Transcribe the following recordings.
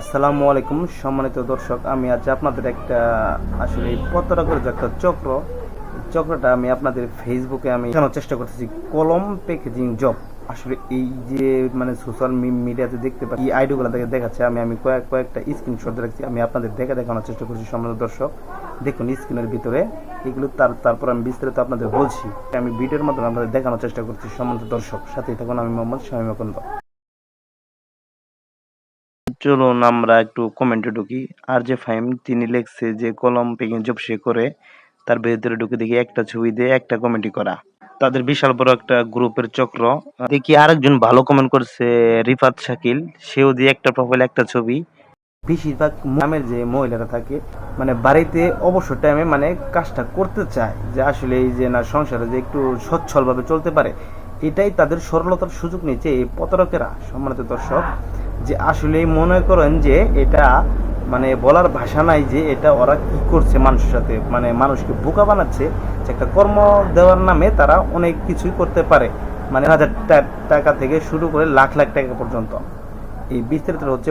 আসসালামু আলাইকুম। সম্মানিত দর্শক, আমি আজ আপনাদের একটা, আসলে পত্রাকের যে একটা চক্র চক্রটা আমি আপনাদের ফেসবুকে আমি দেখানোর চেষ্টা করতেছি। কলম প্যাকেজিং জব আসলে এই যে মানে সোশ্যাল মিডিয়াতে দেখতে পাচ্ছি, এই আইডিগুলো থেকে দেখাচ্ছে, আমি আমি কয়েক, কয়েকটা স্ক্রিনশট রাখছি, আমি আপনাদের দেখে দেখানোর চেষ্টা করছি, সম্মানিত দর্শক। দেখুন স্ক্রিনের ভিতরে, এগুলো তার, তারপর আমি বিস্তারিত আপনাদের বলছি। আমি ভিডিওর মাধ্যমে আপনাদের দেখানোর চেষ্টা করছি, সম্মানিত দর্শক। সাথেই থাকুন, আমি মোহাম্মদ শামীম চলুন আমরা একটু কমেন্টে ঢুকি। আর যে ফাইম তিনি লিখছে যে, কলম পেকিং জব সে করে, তার ভেতরে ঢুকে দেখি একটা ছবি দিয়ে একটা কমেন্টই করা। তাদের বিশাল বড় একটা গ্রুপের চক্র। দেখি আরেকজন ভালো কমেন্ট করছে রিফাত শাকিল। সেও দিয়ে একটা প্রোফাইল একটা ছবি। বেশিরভাগ গ্রামের যে মহিলারা থাকে মানে বাড়িতে অবসর টাইমে মানে কাজটা করতে চায় যে, আসলে এই যে না সংসারে যে একটু সচ্ছলভাবে চলতে পারে, এটাই তাদের সরলতার সুযোগ নিয়েছে এই প্রতারকেরা। সম্মানিত দর্শক যে আসলে মনে করেন যে এটা মানে বলার ভাষা নাই যে এটা ওরা কি করছে মানুষের সাথে মানে মানুষকে বোকা বানাচ্ছে, যে একটা কর্ম দেওয়ার নামে তারা অনেক কিছুই করতে পারে। মানে হাজার টাকা থেকে শুরু করে লাখ লাখ টাকা পর্যন্ত। এই বিস্তারিত হচ্ছে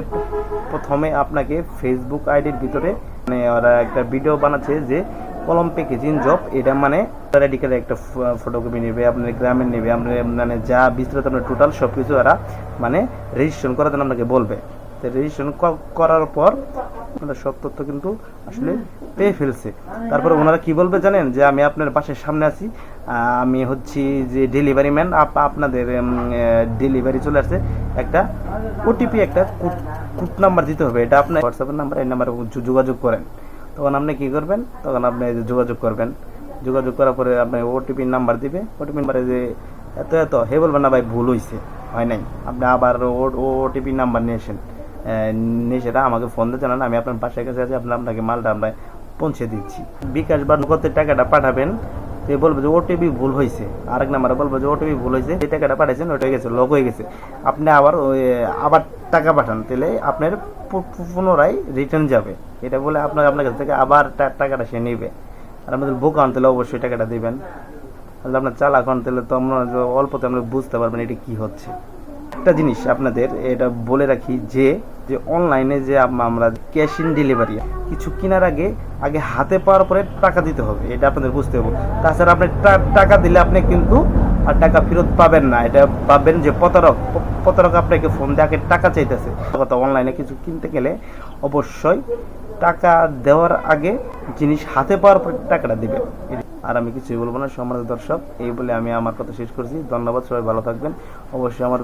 প্রথমে আপনাকে ফেসবুক আইডির ভিতরে মানে ওরা একটা ভিডিও বানাচ্ছে যে কলম প্যাকেজিং জব এটা মানে রেডিক্যাল একটা ফটোকপি নেবে আপনার গ্রামের নেবে আপনার মানে যা বিস্তারিত আপনার টোটাল সব কিছু ওরা মানে রেজিস্ট্রেশন করার জন্য আপনাকে বলবে। তো রেজিস্ট্রেশন করার পর আপনারা সব তথ্য কিন্তু আসলে পেয়ে ফেলছে। তারপরে ওনারা কি বলবে জানেন? যে আমি আপনার বাসার সামনে আছি আমি হচ্ছি যে ডেলিভারি ম্যান আপনাদের ডেলিভারি চলে আসছে। একটা ওটিপি একটা কুট নাম্বার দিতে হবে। এটা আপনার হোয়াটসঅ্যাপের নাম্বার এই নাম্বারে যোগাযোগ করেন। তখন আপনি কি করবেন? তখন আপনি যোগাযোগ করবেন। যোগাযোগ করার পরে আপনি ওটিপি নাম্বার দিবে। ওটিপি নাম্বারে যে এত এত, হে বলবেন না ভাই, ভুল হয়েছে হয় নাই? আপনি আবার ওটিপি নাম্বার নিয়ে আসেন। নিয়ে সেটা আমাকে ফোন দিয়ে জানান, আমি আপনার পাশের কাছে আছি, আপনার আপনাকে মালটা আমরা পৌঁছে দিচ্ছি। বিকাশ বা নগদের টাকাটা পাঠাবেন, তো বলবে যে ওটিপি ভুল হয়েছে আরেক নাম্বারে বলবে যে ওটিপি ভুল হয়েছে যে টাকাটা পাঠাইছেন ওটা গেছে লক হয়ে গেছে। আপনি আবার আবার টাকা পাঠান, তাহলে আপনার পুনরায় রিটার্ন যাবে। এটা বলে আপনার আপনার কাছ থেকে আবার টাকাটা সে নেবে। আর আমাদের বুক আনতে হলে অবশ্যই টাকাটা দেবেন। তাহলে আপনার চালাক আনতে হলে তো আমরা অল্প অল্পতে আমরা বুঝতে পারবেন এটা কি হচ্ছে। একটা জিনিস আপনাদের এটা বলে রাখি যে যে অনলাইনে যে আম- আমরা ক্যাশ ইন ডেলিভারি, কিছু কেনার আগে আগে হাতে পাওয়ার পরে টাকা দিতে হবে, এটা আপনাদের বুঝতে হবে। তাছাড়া আপনি টাকা দিলে আপনি কিন্তু আর টাকা ফেরত পাবেন না। এটা পাবেন যে প্রতারক। প্রতারক আপনাকে ফোন আগে টাকা চাইতেছে। কথা অনলাইনে কিছু কিনতে গেলে অবশ্যই টাকা দেওয়ার আগে জিনিস হাতে পাওয়ার পর টাকাটা দেবেন। আর আমি কিছুই বলব না, সম্মানিত দর্শক, এই বলে আমি আমার কথা শেষ করছি। ধন্যবাদ, সবাই ভালো থাকবেন। অবশ্যই আমার